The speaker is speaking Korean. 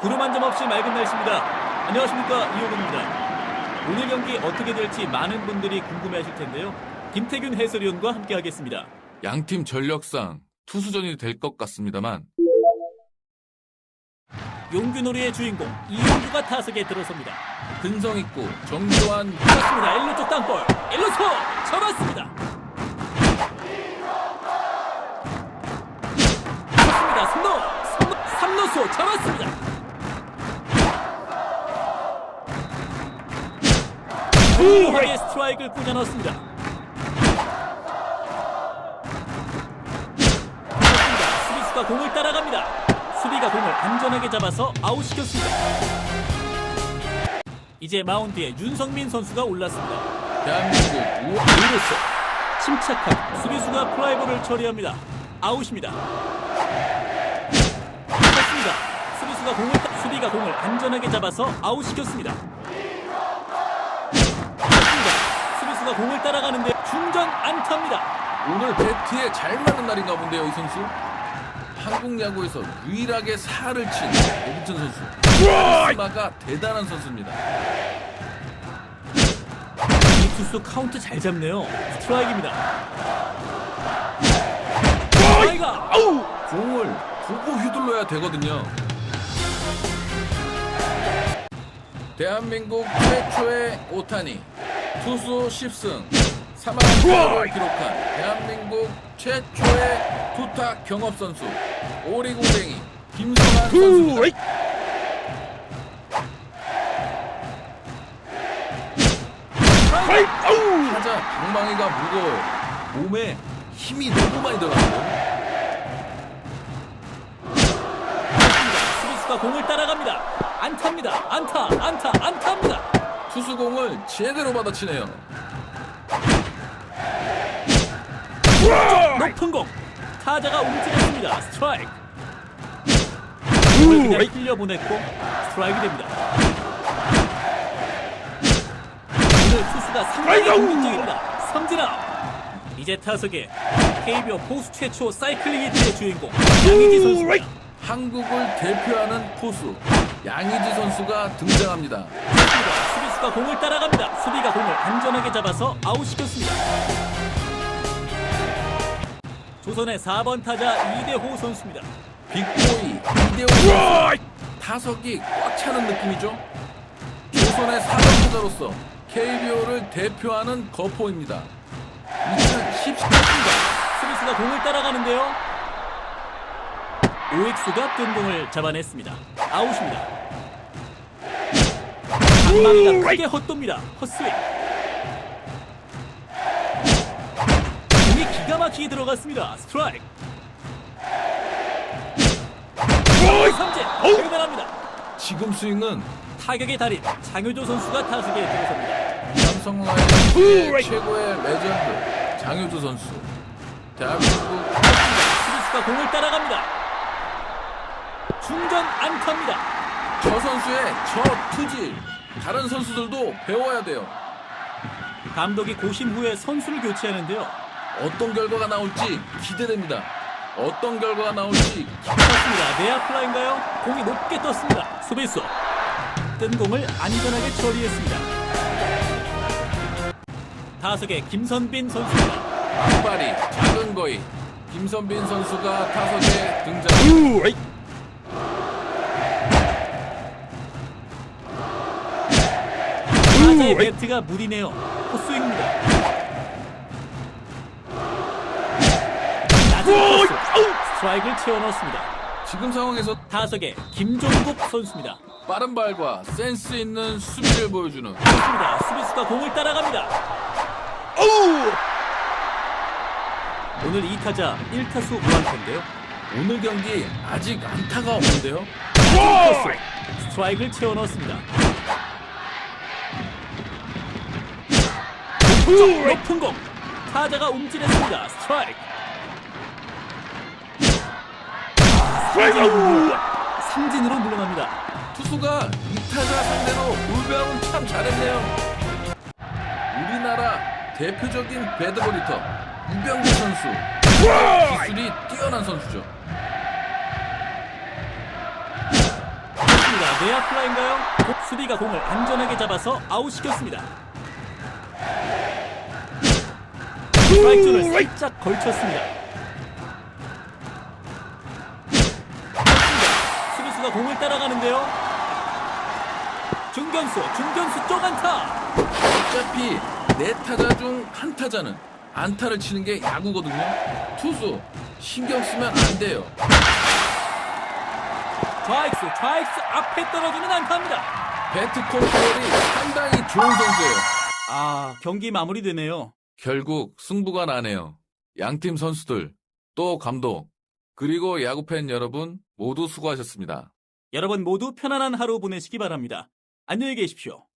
구름 한 점 없이 맑은 날씨입니다. 안녕하십니까 이호근입니다. 오늘 경기 어떻게 될지 많은 분들이 궁금해하실 텐데요. 김태균 해설위원과 함께하겠습니다. 양팀 전력상 투수전이 될 것 같습니다만 용규놀이의 주인공 이용규가 타석에 들어섭니다. 근성 있고 정교한 그렇습니다. 일루 쪽 땅볼. 일루소 잡았습니다. 그렇습니다. 삼루 삼루 삼루수 잡았습니다. 우하게 스트라이크를 꾸겨. 그렇습니다. 수비수가 공을 따라갑니다. 수비가 공을 안전하게 잡아서 아웃시켰습니다. 이제 마운드에 윤성민 선수가 올랐습니다. 대한민국 우 이로써 침착한 수비수가 플라이볼을 처리합니다. 아웃입니다. 그렇습니다. 수비수가 공을 따- 수비가 공을 안전하게 잡아서 아웃시켰습니다. 그렇습니다. 수비수가 공을 따라가는데 중전 안타입니다. 오늘 배트에 잘 맞는 날인가 본데요 이 선수 한국 야구에서 유일하게 살을 친 오부천 선수. 카리스마가 대단한 선수입니다. 이 투수 카운트 잘 잡네요. 스트라이크입니다. 스트라이가! 공을 보고 휘둘러야 되거든요. 대한민국 최초의 오타니 투수 10승 3안타를 기록한 대한민국 최초의 투타 경업 선수 오리고댕이 김성환 선수입니다 타자 방망이가 무거워요. 몸에 힘이 너무 많이 들어가요. 수비수가 공을 따라갑니다. 안타입니다. 안타, 안타, 안타입니다. 투수공을 제대로 받아치네요. 높은 공. 타자가 움직였습니다. 스트라이크. 공을 그냥 흘려보냈고 스트라이크 됩니다. 오늘 투수가 상당히 공격적입니다. 삼진아. 이제 타석에 KBO 포수 최초 사이클링 히트의 주인공 양의지 선수입니다. 한국을 대표하는 포수 양의지 선수가 등장합니다. 수비수가 공을 따라갑니다. 수비가 공을 안전하게 잡아서 아웃시켰습니다 조선의 4번 타자 이대호 선수입니다 빅보이 이대호 선수 타석이 꽉 차는 느낌이죠. 조선의 4번 타자로서 KBO를 대표하는 거포입니다. 2017년입니다. 수비수가 공을 따라가는데요. 오익수가 뜬 공을 잡아냈습니다. 아웃입니다. 방망이가 크게 헛돕니다. 헛스윙. 기가 막히게 들어갔습니다. 스트라이크. 삼진 대단합니다. 지금 스윙은 타격의 달인 장효조 선수가 타석에 들어섭니다. 삼성 라이온즈의 최고의 레전드 장효조 선수 대한민국 수비수가 공을 따라갑니다. 중전 안타입니다. 저 선수의 저 투질 다른 선수들도 배워야 돼요 감독이 고심 후에 선수를 교체하는데요. 어떤 결과가 나올지 기대됩니다 어떤 결과가 나올지 맞습니다. 내야 플라인가요? 공이 높게 떴습니다. 수비수 뜬 공을 안전하게 처리했습니다. 타석에 김선빈 선수입니다. 앞발이 작은 거인 김선빈 선수가 타석에 등장 타자의 배트가 무리네요. 헛스윙입니다. 스트라이크를 채워 넣었습니다. 지금 상황에서 타석에 김종국 선수입니다. 빠른 발과 센스 있는 수비를 보여주는 그렇습니다. 수비수가 공을 따라갑니다. 오늘 2타자 1타수 무안타인데요. 오늘 경기 아직 안타가 없는데요 코스 스트라이크를 채워 넣었습니다. 높은 공 타자가 움찔했습니다. 스트라이크. 승진으로 물러납니다. 투수가 이타자 상대로 울베하면 참 잘했네요. 우리나라 대표적인 배드보리터 유병기 선수. 기술이 뛰어난 선수죠. 좋습니다. 내야 플라인가요? 수비가 공을 안전하게 잡아서 아웃시켰습니다. 스트라이크 존을 살짝 걸쳤습니다. 수비수가 공을 따라가는데요. 중견수, 중견수 쪽 안타. 어차피 네 타자 중 한 타자는 안타를 치는 게 야구거든요. 투수 신경 쓰면 안 돼요. 좌익수, 좌익수 앞에 떨어지는 안타입니다. 배트 컨트롤이 상당히 좋은 선수예요. 아, 경기 마무리되네요. 결국 승부가 나네요. 양팀 선수들, 또 감독, 그리고 야구팬 여러분 모두 수고하셨습니다. 여러분 모두 편안한 하루 보내시기 바랍니다. 안녕히 계십시오.